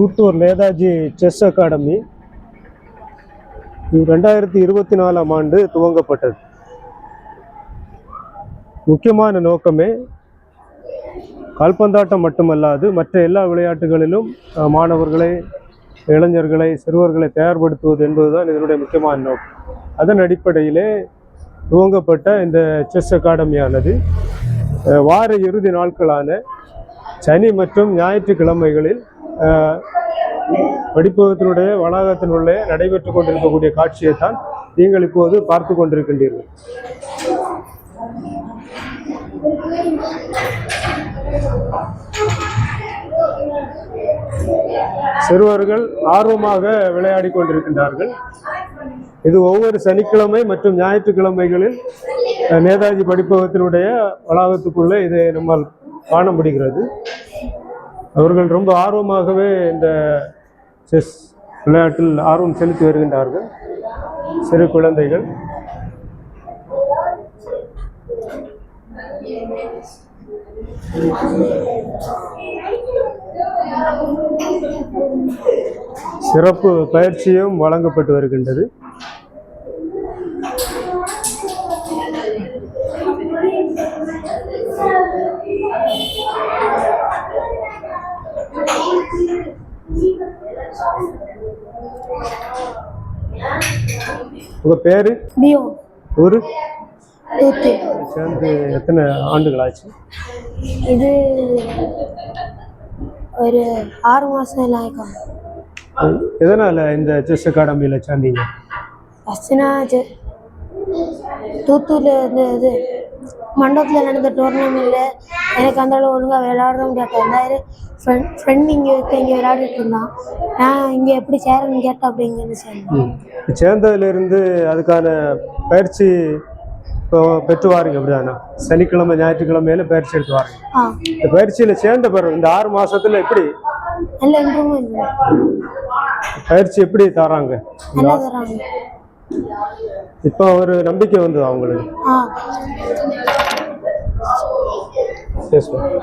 Koottur Netaji chess academy இது ரெண்டாயிரத்தி இருபத்தி நாலாம் ஆண்டு துவங்கப்பட்டது. முக்கியமான நோக்கமே கால்பந்தாட்டம் மட்டுமல்லாது மற்ற எல்லா விளையாட்டுகளிலும் மாணவர்களை இளைஞர்களை சிறுவர்களை தயார்படுத்துவது என்பதுதான் இதனுடைய முக்கியமான நோக்கம். அதன் அடிப்படையிலே துவங்கப்பட்ட இந்த செஸ் அகாடமியானது வார இறுதி நாட்களான சனி மற்றும் ஞாயிற்றுக்கிழமைகளில் அஹ், படிப்பகத்தினுடைய வளாகத்தினுள்ளே நடைபெற்று கொண்டிருக்கக்கூடிய காட்சியை தான் நீங்கள் இப்போது பார்த்து கொண்டிருக்கின்றீர்கள். சிறுவர்கள் ஆர்வமாக விளையாடி கொண்டிருக்கின்றார்கள். இது ஒவ்வொரு சனிக்கிழமை மற்றும் ஞாயிற்றுக்கிழமைகளில் நேதாஜி படிப்பகத்தினுடைய வளாகத்துக்குள்ளே இதை நம்மால் காண முடிகிறது. அவர்கள் ரொம்ப ஆர்வமாகவே இந்த செஸ் விளையாட்டில் ஆர்வம் செலுத்தி வருகின்றார்கள். சிறு குழந்தைகள். சிறப்பு பயிற்சியும் வழங்கப்பட்டு வருகின்றது. உங்க பேரு? தூத்து சேர்ந்து எத்தனை ஆண்டுகள் ஆச்சு இது ஒரு ஆறு மாதம் எல்லாம் எதனால இந்த செஸ் அகாடமியில் சேர்ந்தீங்க? ஃபஸ்ட்டுனா தூத்தூரில் இருந்து இது மண்டபத்தில் நடந்த டோர்னமெண்ட்டில் எனக்கு அந்த அளவு ஒழுங்காக விளையாட முடியாது ரெண்டாயிரம் ஃப்ரெண்ட் ஃப்ரெண்ட் இங்கே இங்கே விளையாடிட்டு இருந்தான் நான் இங்கே எப்படி சேரன்னு கேட்டேன் அப்படிங்கிறது சேர்ந்தேன். சேர்ந்ததிலிருந்து அதுக்கான பயிற்சி இப்போ பெற்று வாருங்க அப்படிதானே சனிக்கிழமை ஞாயிற்றுக்கிழமையில பயிற்சி எடுத்து வாருங்க. இந்த பயிற்சியில் சேர்ந்த பிறகு இந்த ஆறு மாசத்துல எப்படி? பயிற்சி எப்படி தராங்க? இப்போ ஒரு நம்பிக்கை வந்து அவங்களுக்கு this one.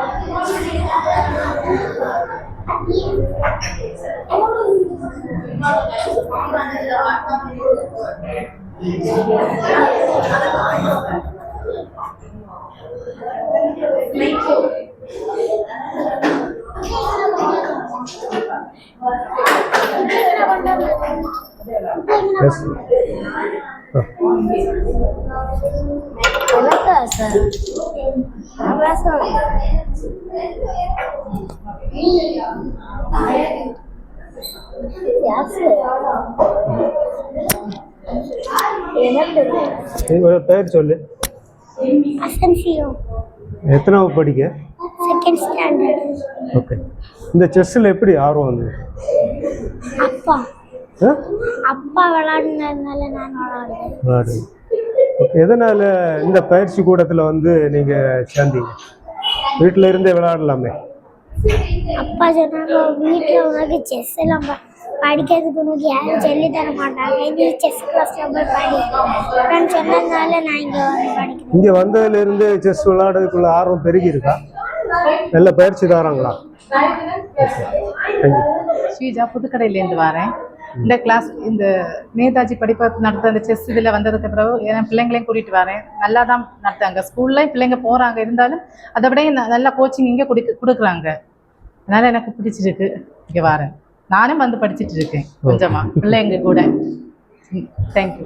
Yes. Oh. Sir. உங்களோட பேர் சொல்லு. எத்தனாவது படிக்க? Second standard okay. இந்த செஸ்ஸில் எப்படி ஆர்வம் வந்து அப்பா? அப்பா விளையாடுனதுனால நான் எதனால் இந்த பயிற்சி கூடத்தில் வந்து நீங்கள் சேர்ந்தீங்க? வீட்டில் இருந்தே விளையாடலாமே. அப்பா சொன்னாங்க வீட்டில் உனக்கு செஸ் எல்லாம் படிக்கிறதுக்கு உனக்கு யாரும் சொல்லி தர மாட்டாங்க. நீ செஸ் கிளாஸ்ல போய் படி. சொன்னதுனால நான் இங்கே வந்து படிக்கிறேன். இங்கே வந்ததுலேருந்து செஸ் விளையாடுறதுக்குள்ள ஆர்வம் பெருகி இருக்கா நல்ல பயிற்சி தராங்களா ஸ்ரீஜா புதுக்கடையிலேருந்து வரேன். இந்த கிளாஸ் இந்த நேதாஜி படிப்பு நடத்த இந்த செஸ் இதில் வந்ததுக்கு பிறகு என் பிள்ளைங்களையும் கூட்டிகிட்டு வரேன். நல்லா தான் நடத்தாங்க ஸ்கூல்லையும் பிள்ளைங்க போகிறாங்க இருந்தாலும் அதை விட நல்லா கோச்சிங் இங்கே கொடுக்க கொடுக்குறாங்க. அதனால் எனக்கு பிடிச்சிருக்கு. இங்கே வரேன். நானும் வந்து படிச்சிட்டு இருக்கேன். கொஞ்சமா. பிள்ளைங்க கூட. தேங்க்யூ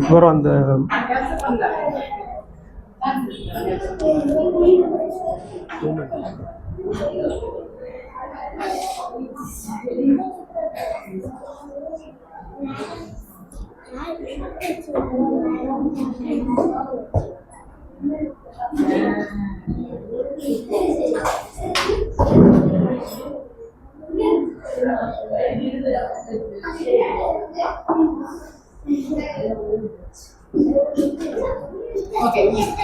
அப்புறம் அந்த Okay.